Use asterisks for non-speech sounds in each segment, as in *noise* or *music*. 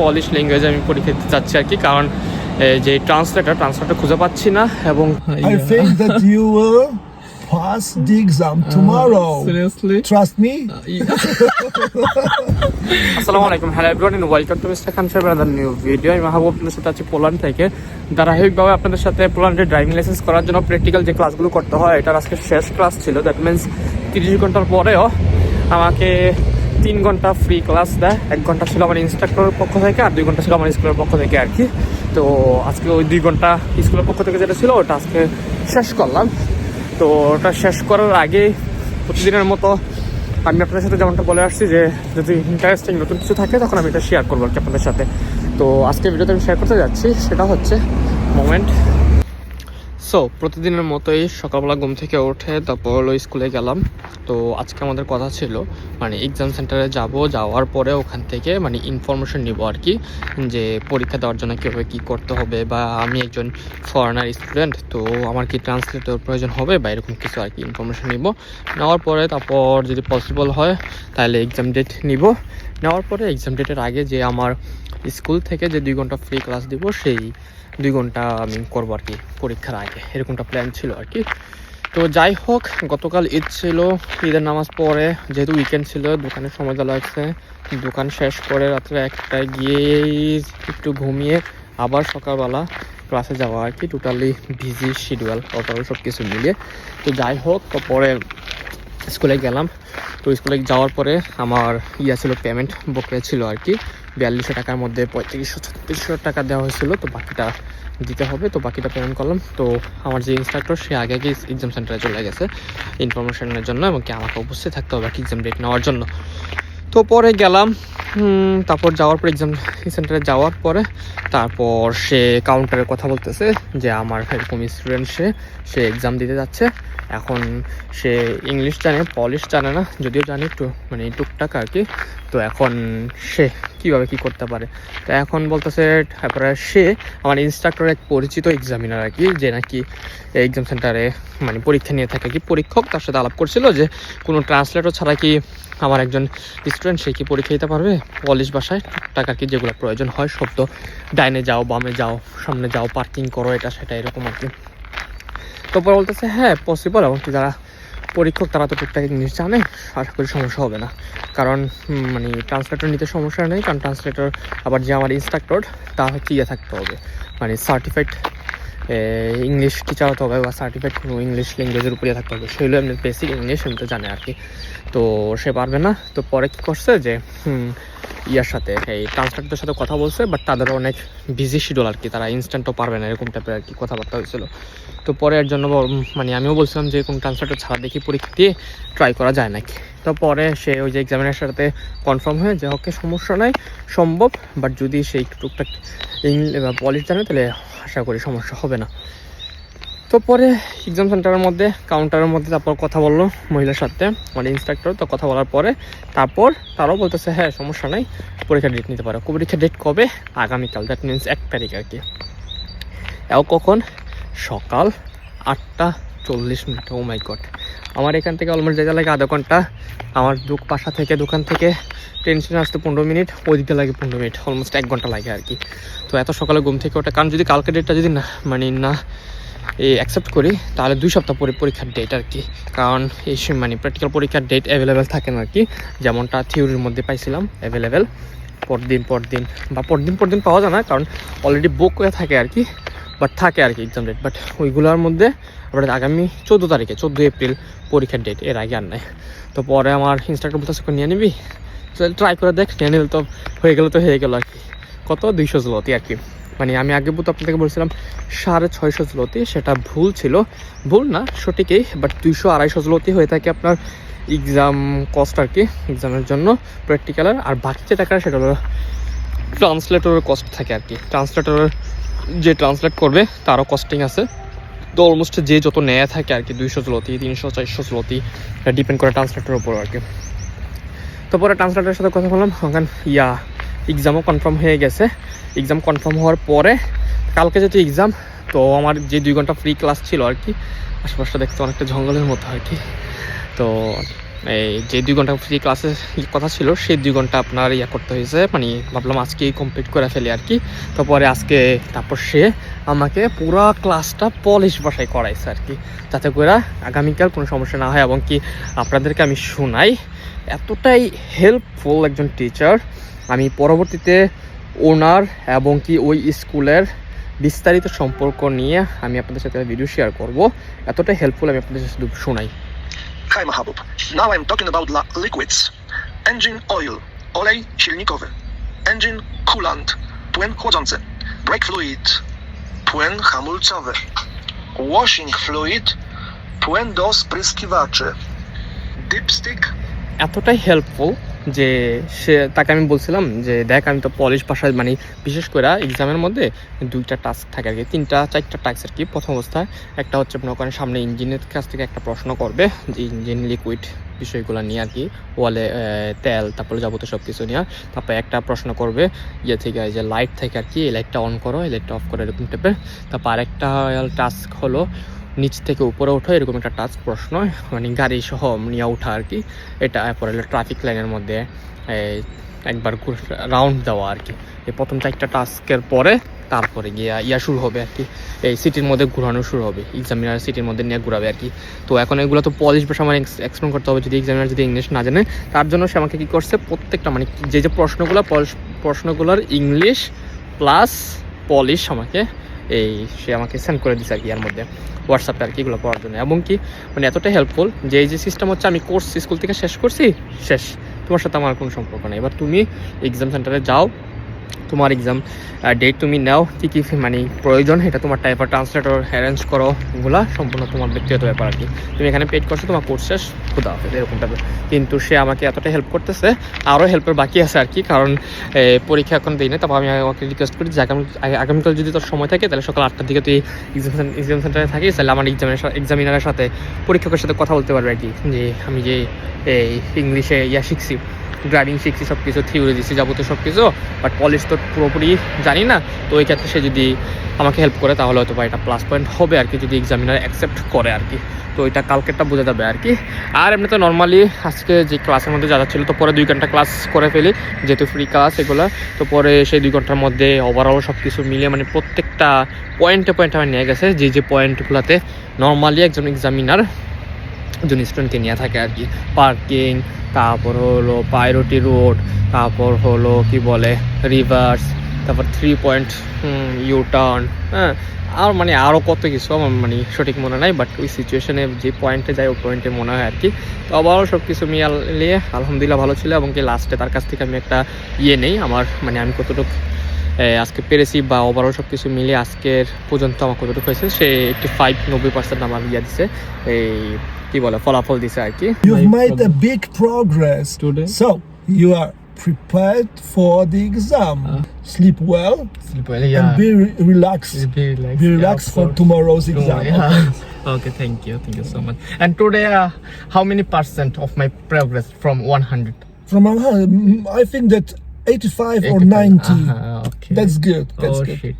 Polish ল্যাঙ্গুয়েজে আমি পরীক্ষা দিতে যাচ্ছি আর কি কারণ যে ট্রান্সলেটার ট্রান্সলেটার খুঁজে পাচ্ছি না এবং I think that you will pass the exam tomorrow. Seriously? Trust me. আসসালামু আলাইকুম hello everyone and welcome to mister Khan সাহেব আদার নিউ ভিডিও আমি মাহবুব আপনাদের সাথে আছি পোল্যান্ড থেকে। ধারাবাহিকভাবে আপনাদের সাথে পোল্যান্ডের ড্রাইভিং লাইসেন্স করার জন্য প্র্যাকটিক্যাল যে ক্লাসগুলো করতে হয় এটার আজকে শেষ ক্লাস ছিল। দ্যাট মিনস তিরিশ ঘণ্টার পরেও আমাকে তিন ঘণ্টা ফ্রি ক্লাস দেয়। এক ঘণ্টা ছিল আমার ইনস্ট্রাক্টরের পক্ষ থেকে আর দুই ঘণ্টা ছিল আমার স্কুলের পক্ষ থেকে আর কি। তো আজকে ওই দুই ঘণ্টা স্কুলের পক্ষ থেকে যেটা ছিল, ওটা আজকে শেষ করলাম। তো ওটা শেষ করার আগে প্রতিদিনের মতো আমি আপনাদের সাথে যেমনটা বলে আসছি যে, যদি ইন্টারেস্টিং নতুন কিছু থাকে, তখন আমি এটা শেয়ার করব আর কি আপনাদের সাথে। তো আজকে ভিডিওতে আমি শেয়ার করতে যাচ্ছি, সেটা হচ্ছে মোমেন্ট সো প্রতিদিনের মতোই সকালবেলা ঘুম থেকে উঠে তারপর হলো স্কুলে গেলাম। তো আজকে আমাদের কথা ছিল মানে এক্সাম সেন্টারে যাব, যাওয়ার পরে ওখান থেকে মানে ইনফরমেশন নিব আর কি যে পরীক্ষা দেওয়ার জন্য কীভাবে কী করতে হবে বা আমি একজন ফরেনার স্টুডেন্ট তো আমার কি ট্রান্সলেটর প্রয়োজন হবে বা এরকম কিছু আর কি ইনফরমেশন নিব। নেওয়ার পরে তারপর যদি পসিবল হয়, তাহলে এক্সাম ডেট নিব। নেওয়ার পরে এক্সাম ডেটের আগে যে আমার স্কুল থেকে যে দুই ঘণ্টা ফ্রি ক্লাস দিব, সেই দুই ঘণ্টা আমি করব আর কি পরীক্ষার আগে। এরকমটা প্ল্যান ছিল আর কি। তো যাই হোক, গতকাল ঈদ ছিল, ঈদের নামাজ পরে যেহেতু উইকেন্ড ছিল, দোকানে সময় দেওয়া লাগছে। দোকান শেষ করে রাত্রে একটায় গিয়ে একটু ঘুমিয়ে আবার সকালবেলা ক্লাসে যাওয়া আর কি টোটালি বিজি শিডিউল ওভারঅল সব কিছু মিলিয়ে। তো যাই হোক, তো পরে স্কুলে গেলাম। তো স্কুলে যাওয়ার পরে আমার ইয়া ছিল পেমেন্ট বকেয়া ছিল আর কি। বিয়াল্লিশশো টাকার মধ্যে পঁয়ত্রিশশো, ছত্রিশশো টাকা দেওয়া হয়েছিল, তো বাকিটা দিতে হবে, তো বাকিটা পেমেন্ট করলাম। তো আমার যে ইনস্ট্রাক্টর সে আগে আগে এক্সাম সেন্টারে চলে গেছে ইনফরমেশনের জন্য, এবং কি আমাকে অবশ্যই থাকতে হবে এক্সাম ডেট নেওয়ার জন্য। তো পরে গেলাম। তারপর যাওয়ার পর এক্সাম সেন্টারে যাওয়ার পরে তারপর সে কাউন্টারে কথা বলতেছে যে আমার এরকম স্টুডেন্ট সে সে এক্সাম দিতে যাচ্ছে। এখন সে ইংলিশ জানে পলিশ জানে না, যদিও জানে একটু মানে টুকটাক আর কি। তো এখন সে কীভাবে কি করতে পারে? তো এখন বলতেছে, তারপরে সে আমার ইনস্ট্রাক্টর এক পরিচিত এক্সামিনার আর কি, যে নাকি এক্সাম সেন্টারে মানে পরীক্ষা নিয়ে থাকে কি। পরীক্ষক তার সাথে আলাপ করছিল যে কোনো ট্রান্সলেটর ছাড়া কি আমার একজন স্টুডেন্ট সে কি পরীক্ষা দিতে পারবে? পলিশ ভাষায় টুকটাক আর কি যেগুলো প্রয়োজন হয়, সব তো ডাইনে যাও, বামে যাও, সামনে যাও, পার্কিং করো, এটা সেটা এরকম আর কি। তারপর বলতেছে হ্যাঁ পসিবল এমনকি যারা পরীক্ষক, তারা তো টুকটাক ইংলিশ জানে, আশা করি সমস্যা হবে না। কারণ মানে ট্রান্সলেটর নিতে সমস্যা নেই, কারণ ট্রান্সলেটর আবার যে আমার ইনস্ট্রাক্টর তা হচ্ছে ইয়ে থাকতে হবে মানে সার্টিফাইড ইংলিশ টিচার হতে হবে বা সার্টিফিকেট কোনো ইংলিশ ল্যাঙ্গুয়েজের উপরে থাকতে হবে, সেগুলো এমনি বেসিক ইংলিশ এমনি জানে আর কি। তো সে পারবে না। তো পরে কী করছে যে ইয়ার সাথে এই ট্রান্সলেটরদের সাথে কথা বলছে বাট তাদের অনেক বিজি শিডিউল আর কি, তারা ইনস্ট্যান্টও পারবে না এরকম টাইপের আর কি কথাবার্তা হয়েছিল। তো পরে এর জন্য মানে আমিও বলছিলাম যে কোন ট্রান্সলেটর ছাড়া দেখি পরীক্ষা দিয়ে ট্রাই করা যায় নাকি। তো পরে সে ওই যে এক্সামিনের সাথে কনফার্ম হয়ে যে ওকে সমস্যা নাই, সম্ভব বাট যদি সেই টুকটাক ইংলিশ পলিশ জানে, তাহলে আশা করি সমস্যা হবে না। তো পরে এক্সাম সেন্টারের মধ্যে কাউন্টারের মধ্যে তারপর কথা বলল মহিলার সাথে মানে ইনস্ট্রাক্টর তো কথা বলার পরে তারপর তারাও বলতেছে হ্যাঁ সমস্যা নাই, পরীক্ষার ডেট নিতে পারো। পরীক্ষার ডেট কবে? আগামীকাল দ্যাট মিনস এক তারিখ আর কি। এও কখন? সকাল আটটা চল্লিশ মিনিট ও মাই গড আমার এখান থেকে অলমোস্ট যেতে লাগে আধা ঘণ্টা। আমার দু পাশা থেকে, দোকান থেকে ট্রেন আসতে পনেরো মিনিট ওই দিকে লাগে পনেরো মিনিট অলমোস্ট এক ঘণ্টা লাগে আর কি। তো এত সকালে ঘুম থেকে ওটা কারণ যদি কালকে ডেটটা যদি না মানে না অ্যাকসেপ্ট করি, তাহলে দুই সপ্তাহ পরে পরীক্ষার ডেট আর কি। কারণ এই সময় মানে প্র্যাকটিক্যাল পরীক্ষার ডেট অ্যাভেলেবেল থাকে না আর কি। যেমনটা থিওরির মধ্যে পাইছিলাম অ্যাভেলেবেল পরদিন পরদিন, বা পরদিন পরদিন পাওয়া যায় না, কারণ অলরেডি বুক হয়ে থাকে আর কি। বাট থাকে আর কি এক্সাম ডেট বাট ওইগুলোর মধ্যে আবার আগামী চোদ্দ তারিখে, চোদ্দ এপ্রিল পরীক্ষার ডেট এর আগে আর নাই। তো পরে আমার বলতেছে "কই নিয়ে নিবি? ট্রাই করে দেখ, নিয়ে নিলে তো হয়ে গেলো তো হয়ে গেলো আর কি। কত? দুইশো জলতি আর কি। মানে আমি আগে তো আপনাদেরকে বলছিলাম সাড়ে ছয়শো জলতি, সেটা ভুল ছিল। ভুল না সঠিকই বাট দুইশো আড়াইশো জলতি হয়ে থাকে আপনার এক্সাম কস্ট আর কি এক্সামের জন্য প্র্যাকটিক্যালের আর বাকি যে টাকা সেটা হলো ট্রান্সলেটরের কস্ট থাকে আর কি। ট্রান্সলেটরের যে ট্রান্সলেট করবে, তারও কস্টিং আছে। তো অলমোস্ট যে যত নেয়া থাকে আর কি, দুইশো জলতি, তিনশো, চারশো জলতি ডিপেন্ড করে ট্রান্সলেটরের উপর আর কি। তো পরে ট্রান্সলেটরের সাথে কথা বললাম ওখান ইয়া এক্সামও কনফার্ম হয়ে গেছে। এক্সাম কনফার্ম হওয়ার পরে, কালকে যেহেতু এক্সাম তো আমার যে দুই ঘণ্টা ফ্রি ক্লাস ছিল আর কি, আশেপাশটা দেখতে অনেকটা জঙ্গলের মতো আর কি। তো, এই যে দুই ঘণ্টা ফ্রি ক্লাসের কথা ছিল সেই দুই ঘণ্টা আপনার ইয়া করতে হয়েছে মানে ভাবলাম আজকেই কমপ্লিট করে ফেলি আর কি। তারপরে আজকে, তারপর সে আমাকে পুরো ক্লাসটা পলিশ ভাষায় করাইছে আর কি। যাতে করে আগামীকাল কোনো সমস্যা না হয় এবং কি আপনাদেরকে আমি শোনাই। এতটাই হেল্পফুল একজন টিচার আমি পরবর্তীতে ওনার এবং কি ওই স্কুলের বিস্তারিত সম্পর্ক নিয়ে আমি আপনাদের সাথে ভিডিও শেয়ার করব এতটাই হেল্পফুল আমি আপনাদের সাথে শোনাই Hi Mahabub. Now I'm talking about la- liquids. Engine oil, olej silnikowy. Engine coolant, płyn chłodzący. Brake fluid, płyn hamulcowy. Washing fluid, płyn do spryskiwaczy. Dipstick, এতটাই হেল্পফুল যে সে, তাকে আমি বলছিলাম যে, দেখ, আমি তো পলিশ ভাষায় মানে বিশেষ করে এক্সামের মধ্যে দুইটা টাস্ক থাকে আর কি। তিনটা, চারটা টাস্ক আর কি। প্রথম অবস্থায় একটা হচ্ছে মনে করেন সামনে ইঞ্জিনের কাছ থেকে একটা প্রশ্ন করবে, যে ইঞ্জিন লিকুইড বিষয়গুলো নিয়ে আর কি, ওয়ালে তেল, তারপরে যাবতীয় সব কিছু নিয়ে। তারপরে একটা প্রশ্ন করবে ইয়ে থেকে, যে লাইট থেকে আর কি লাইটটা অন করো এই লাইটটা অফ করো, এরকম টাইপের তারপর আরেকটা টাস্ক হলো নিচ থেকে উপরে ওঠো, এরকম একটা টাস্ক প্রশ্ন মানে গাড়ি সহ নিয়ে ওঠা আর কি। এটা পরে হলো ট্রাফিক লাইনের মধ্যে একবার রাউন্ড দেওয়া আর কি। এই প্রথম চারটা টাস্কের পরে তারপরে গিয়ে, ইয়া শুরু হবে আর কি। এই সিটির মধ্যে ঘুরানো শুরু হবে এক্সামিনার সিটির মধ্যে নিয়ে ঘুরাবে আর কি। তো এখন এগুলো তো পলিশ ভাষা আমার এক্সপ্লেন করতে হবে, যদি এক্সামিনার যদি ইংলিশ না জানে, তার জন্য সে আমাকে কী করছে, প্রত্যেকটা মানে যে যে প্রশ্নগুলো প্রশ্নগুলোর ইংলিশ প্লাস পলিশ আমাকে এই সে আমাকে সেন্ড করে দিছে আর কি এর মধ্যে হোয়াটসঅ্যাপে আর কি এগুলো পড়ার জন্য। এবং কি মানে এতটাই হেল্পফুল যে এই যে সিস্টেম হচ্ছে, আমি কোর্স স্কুল থেকে শেষ করছি, শেষ। তোমার সাথে আমার কোনো সম্পর্ক নেই। এবার তুমি এক্সাম সেন্টারে যাও তোমার এক্সাম ডেট তুমি নাও, কী কী মানে প্রয়োজন, এটা তোমার টাইপার ট্রান্সলেটর অ্যারেঞ্জ করো এগুলা সম্পূর্ণ তোমার ব্যক্তিগত ব্যাপার আর কি। তুমি এখানে পেড করছ, তোমার কোর্স শেষ, খুদা হবে এরকম টাইপের কিন্তু সে আমাকে এতটাই হেল্প করতেছে আরও হেল্পের বাকি আছে আর কি, কারণ পরীক্ষা এখন দিই না তারপর আমি আমাকে রিকোয়েস্ট করি যে আগামী আগামীকাল যদি তোর সময় থাকে, তাহলে সকাল আটটার দিকে তুই এক্সাম এক্সাম সেন্টারে থাকিস, তাহলে আমার এক্সামের এক্সামিনারের সাথে পরীক্ষকের সাথে কথা বলতে পারবে আর কি, যে আমি যে, এই ইংলিশে ইয়া শিখছি। ড্রাইভিং শিখছি সব কিছু থিওরি দিচ্ছি যাবতীয় সব কিছু বাট পলিশ তো পুরোপুরি জানি না, তো ওই ক্ষেত্রে সে যদি আমাকে হেল্প করে, তাহলে হয়তো বা এটা প্লাস পয়েন্ট হবে আর কি, যদি এক্সামিনার অ্যাকসেপ্ট করে আর কি। তো এটা কালকেরটা বোঝা যাবে আর কি। আর এমনি তো নর্মালি আজকে যে ক্লাসের মধ্যে যা ছিল, তো পরে দুই ঘণ্টা ক্লাস করে ফেলি, যেহেতু ফ্রি ক্লাস এগুলো, তো পরে সেই দুই ঘণ্টার মধ্যে ওভারঅল সব কিছু মিলিয়ে মানে প্রত্যেকটা পয়েন্টে পয়েন্টে আমার নিয়ে গেছে, যে যে পয়েন্টগুলোতে নর্মালি একজন এক্সামিনার একজন স্টুডেন্টকে নিয়ে থাকে আর কি। পার্কিং, তারপর হলো পাইরোটি রোড, তারপর হলো কি বলে, রিভার্স, তারপর থ্রি পয়েন্ট ইউ টার্ন হ্যাঁ আর মানে আরও কত কিছু আমার মানে সঠিক মনে নাই বাট ওই সিচুয়েশনে যে পয়েন্টে যায়, ওই পয়েন্টে মনে হয় আর কি। তো আবারও সব কিছু মিলিয়ে আলহামদুলিল্লাহ ভালো ছিল এবং কি লাস্টে তার কাছ থেকে আমি একটা ইয়ে নেই, আমার মানে আমি কতটুকু আজকে পেরেছি বা ওভারঅল সব কিছু মিলিয়ে আজকের পর্যন্ত আমার কতটুকু হয়েছে, সে একটি ফাইভ নব্বই পার্সেন্ট আমার ইয়ে দিছে, এই কি বলে ফলাফল দিছে আর কি You've made a big progress. Today? So, you are prepared for the exam. Sleep well Sleep well, and be re- relaxed. Be relaxed, Be yeah, relaxed of for course. tomorrow's Oh, exam. yeah. Okay. *laughs* okay, thank you, thank you so much. And today, uh, how many percent of my progress from 100? From a hun- mm, I think that 85 or 85. 90. Uh-huh, okay. That's good. That's oh good. shit.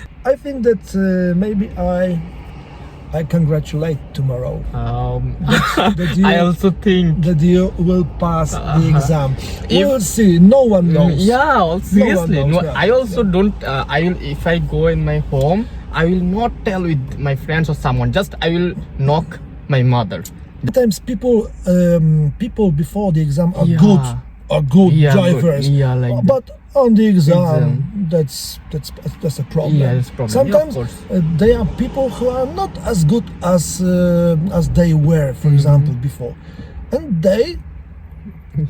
*laughs* I think that uh, maybe I I congratulate tomorrow um, that *laughs* you I also think. that you will pass the Uh-huh. exam. If- we'll see. No one Mm, knows. Yeah, well, seriously. knows, No, yeah. I also don't. Uh, I will if I go in my home. I will not tell with my friends or someone. Just I will knock my mother. Sometimes people um, people before the exam are Yeah. good are good Yeah, good. Yeah, like that. but on the exam, Exam. that's that's that's a problem. Yeah, that's a problem. Sometimes course. uh, there are people who are not as good as uh, as they were, for Mm-hmm. example, before, and they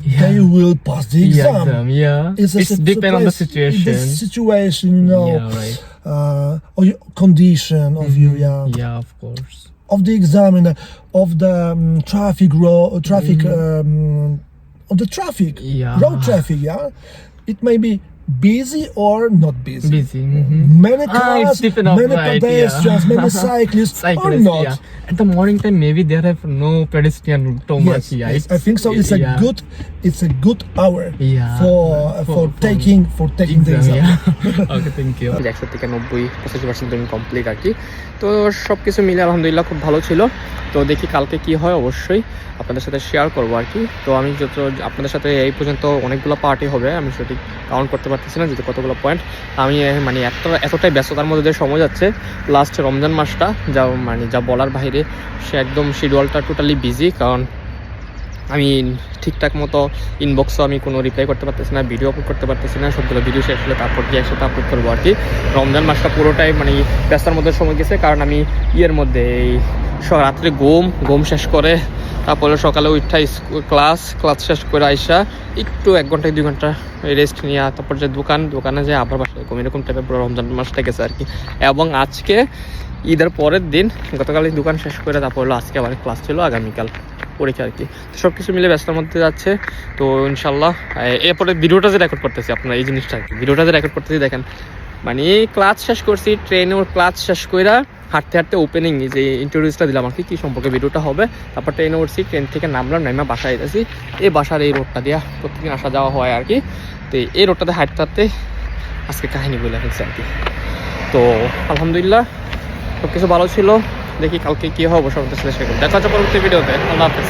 Yeah. they will pass the Yeah, exam. exam, yeah. It's, a depend on the situation. The situation, you know, Yeah, right. uh, or your condition of you, yeah, Yeah, of course. of the examiner, of the um, traffic road, traffic, um, of the traffic, Mm-hmm. Yeah. road traffic, yeah. It may be busy or not busy. Busy. mhm. Many Ah, cars, on many right, pedestrians, yeah. many *laughs* cyclists, or not. yeah. At the morning time, maybe there have no pedestrian too much. Yeah, yes, I think so. It's a yeah. good it's a good hour Yeah, for for- for, for taking for taking the exam. Okay thank you একশো থেকে নব্বই পঁচাশি percent তুমি complete আর কি। তো সব কিছু মিলে আলহামদুলিল্লাহ খুব ভালো ছিল। তো দেখি কালকে কি হয় অবশ্যই আপনাদের সাথে শেয়ার করব আর কি। তো আমি যত আপনাদের সাথে এই পর্যন্ত অনেকগুলো পার্টি হবে আমি সঠিক কাউন্ট করতে পারতেছি না যেহেতু কতগুলো পয়েন্ট আমি মানে এত এতটাই ব্যস্ততার মধ্যে দিয়ে সময় যাচ্ছে। লাস্ট রমজান মাসটা যা মানে যা বলার বাইরে সে একদম শিডিউলটা টোটালি বিজি কারণ আমি ঠিকঠাক মতো ইনবক্সও আমি কোনো রিপ্লাই করতে পারতেছি না ভিডিও আপলোড করতে পারতেছি না, সবগুলো ভিডিও শেষ হলে তারপর গিয়ে একসাথে আপলোড করব আর কি। রমজান মাসটা পুরোটাই মানে ব্যস্তার মধ্যে সময় গেছে, কারণ আমি ইয়ের মধ্যে এই রাত্রে ঘুম ঘুম শেষ করে তারপরে সকালে উঠা ক্লাস ক্লাস শেষ করে আইসা একটু এক ঘণ্টা, দুই ঘণ্টা রেস্ট নিয়ে তারপর যে দোকান, দোকানে যে আবার বাসায় এরকম এরকম টাইপের পুরো রমজান মাসটা গেছে আর কি। এবং আজকে ঈদের পরের দিন গতকাল দোকান শেষ করে তারপর হলো আজকে আবার ক্লাস ছিল, আগামীকাল। পরীক্ষা আর কি। তো সব কিছু মিলে ব্যস্তার মধ্যে যাচ্ছে। তো ইনশাল্লাহ এরপরে ভিডিওটা যে রেকর্ড করতেছি আপনারা, এই জিনিসটা আর কি। ভিডিওটা যে রেকর্ড করতেছি, দেখেন মানে ক্লাস শেষ করছি ট্রেনে ওর ক্লাস শেষ কইরা হাঁটতে হাঁটতে ওপেনিং যে ইন্ট্রোডিউসটা দিলাম আর কি, কী সম্পর্কে ভিডিওটা হবে। তারপর ট্রেনে উঠছি ট্রেন থেকে নামলাম নামা বাসায় এসেছি এই বাসার এই রোডটা দিয়া প্রত্যেকদিন আসা যাওয়া হয় আর কি। তো এই রোডটাতে হাঁটতে হাঁটতে আজকে কাহিনী বলে ফেলছি আর কি। তো আলহামদুলিল্লাহ সব কিছু ভালো ছিল। দেখি কালকে কি হবে করব দেখা হচ্ছে পরবর্তী ভিডিওতে আল্লাহ হাফেজ।